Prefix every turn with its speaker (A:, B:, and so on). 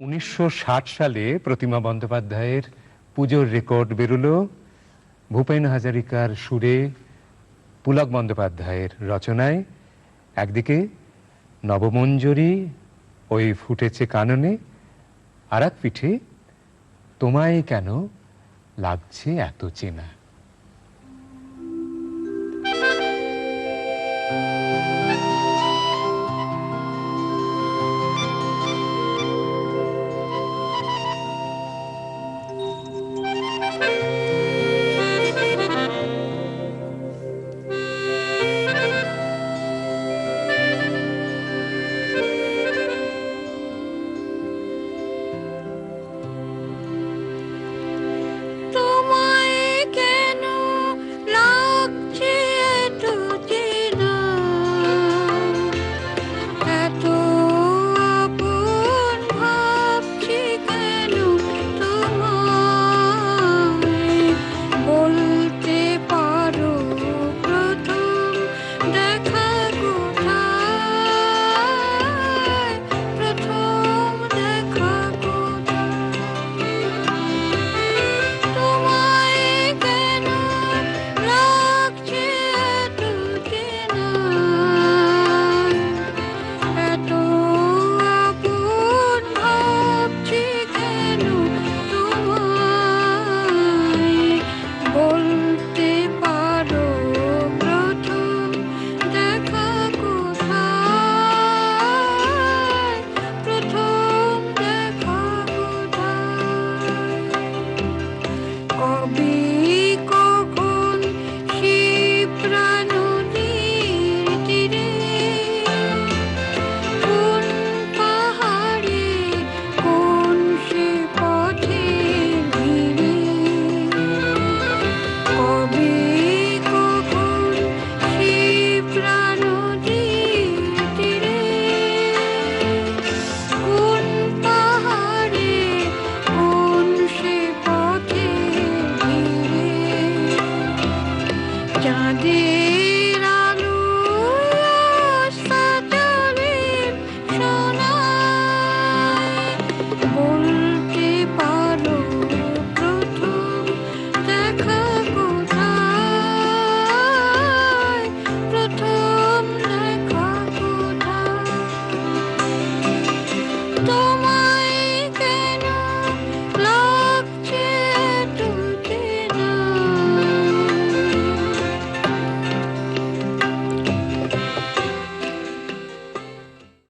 A: উনিশশো ষাট সালে প্রতিমা বন্দ্যোপাধ্যায়ের পুজোর রেকর্ড বেরোলো। ভূপেন হাজারিকার সুরে পুলক বন্দ্যোপাধ্যায়ের রচনায়। একদিকে নবমঞ্জরি, ওই ফুটেছে কাননে। আর এক পিঠে, তোমায় কেন লাগছে এত চেনা?